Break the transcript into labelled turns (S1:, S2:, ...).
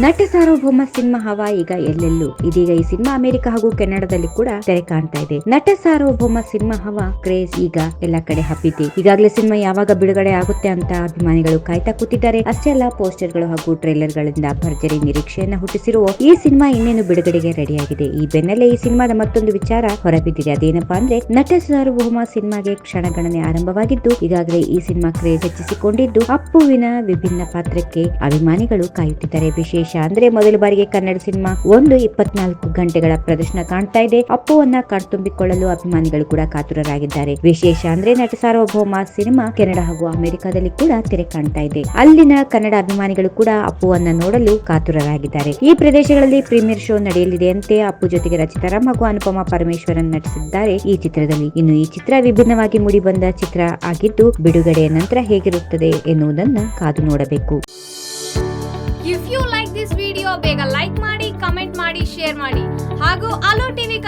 S1: ನಟ ಸಾರ್ವಭೌಮ ಸಿನಿಮಾ ಹವಾ ಈಗ ಎಲ್ಲೆಲ್ಲೂ. ಇದೀಗ ಈ ಸಿನಿಮಾ ಅಮೆರಿಕ ಹಾಗೂ ಕೆನಡಾದಲ್ಲಿ ಕೂಡ ತೆರೆ ಕಾಣ್ತಾ ಇದೆ. ನಟ ಸಾರ್ವಭೌಮ ಸಿನಿಮಾ ಹವಾ ಕ್ರೇಜ್ ಈಗ ಎಲ್ಲ ಕಡೆ ಹಬ್ಬಿದೆ. ಈಗಾಗಲೇ ಸಿನಿಮಾ ಯಾವಾಗ ಬಿಡುಗಡೆ ಆಗುತ್ತೆ ಅಂತ ಅಭಿಮಾನಿಗಳು ಕಾಯ್ತಾ ಕೂತಿದ್ದಾರೆ. ಅಷ್ಟೇ ಅಲ್ಲ ಪೋಸ್ಟರ್ಗಳು ಹಾಗೂ ಟ್ರೈಲರ್ ಗಳಿಂದ ಭರ್ಜರಿ ನಿರೀಕ್ಷೆಯನ್ನ ಹುಟ್ಟಿಸಿರುವ ಈ ಸಿನಿಮಾ ಇನ್ನೇನು ಬಿಡುಗಡೆಗೆ ರೆಡಿಯಾಗಿದೆ. ಈ ಬೆನ್ನಲ್ಲೇ ಈ ಸಿನಿಮಾದ ಮತ್ತೊಂದು ವಿಚಾರ ಹೊರಬಿದ್ದಿದೆ. ಅದೇನಪ್ಪಾ ಅಂದ್ರೆ, ನಟ ಸಾರ್ವಭೌಮ ಸಿನಿಮಾಗೆ ಕ್ಷಣಗಣನೆ ಆರಂಭವಾಗಿದ್ದು, ಈಗಾಗಲೇ ಈ ಸಿನಿಮಾ ಕ್ರೇಜ್ ಹೆಚ್ಚಿಸಿಕೊಂಡಿದ್ದು, ಅಪ್ಪುವಿನ ವಿಭಿನ್ನ ಪಾತ್ರಕ್ಕೆ ಅಭಿಮಾನಿಗಳು ಕಾಯುತ್ತಿದ್ದಾರೆ. ವಿಶೇಷ ಅಂದ್ರೆ ಮೊದಲ ಬಾರಿಗೆ ಕನ್ನಡ ಸಿನಿಮಾ ಒಂದು ಇಪ್ಪತ್ನಾಲ್ಕು ಗಂಟೆಗಳ ಪ್ರದರ್ಶನ ಕಾಣ್ತಾ ಇದೆ. ಅಪ್ಪುವನ್ನ ಕಣ್ತುಂಬಿಕೊಳ್ಳಲು ಅಭಿಮಾನಿಗಳು ಕೂಡ ಕಾತುರರಾಗಿದ್ದಾರೆ. ವಿಶೇಷ ಅಂದ್ರೆ ನಟ ಸಾರ್ವಭೌಮ ಸಿನಿಮಾ ಕೆನಡಾ ಹಾಗೂ ಅಮೆರಿಕಾದಲ್ಲಿ ಕೂಡ ತೆರೆ ಕಾಣ್ತಾ ಇದೆ. ಅಲ್ಲಿನ ಕನ್ನಡ ಅಭಿಮಾನಿಗಳು ಕೂಡ ಅಪ್ಪುವನ್ನ ನೋಡಲು ಕಾತುರರಾಗಿದ್ದಾರೆ. ಈ ಪ್ರದೇಶಗಳಲ್ಲಿ ಪ್ರೀಮಿಯರ್ ಶೋ ನಡೆಯಲಿದೆ ಅಂತೆ ಅಪ್ಪು ಜೊತೆಗೆ ರಚಿತಾರಾಮ್ ಹಾಗೂ ಅನುಪಮ ಪರಮೇಶ್ವರನ್ ನಟಿಸಿದ್ದಾರೆ. ಈ ಚಿತ್ರದಲ್ಲಿ ಇನ್ನು ಈ ಚಿತ್ರ ವಿಭಿನ್ನವಾಗಿ ಮೂಡಿಬಂದ ಚಿತ್ರ ಆಗಿದ್ದು ಬಿಡುಗಡೆಯ ನಂತರ ಹೇಗಿರುತ್ತದೆ ಎನ್ನುವುದನ್ನು ಕಾದು ನೋಡಬೇಕು.
S2: ಬೇಗ ಲೈಕ್ ಮಾಡಿ ಕಮೆಂಟ್ ಮಾಡಿ ಶೇರ್ ಮಾಡಿ. ಹಾಗೂ ಅಲೋ ಟಿವಿ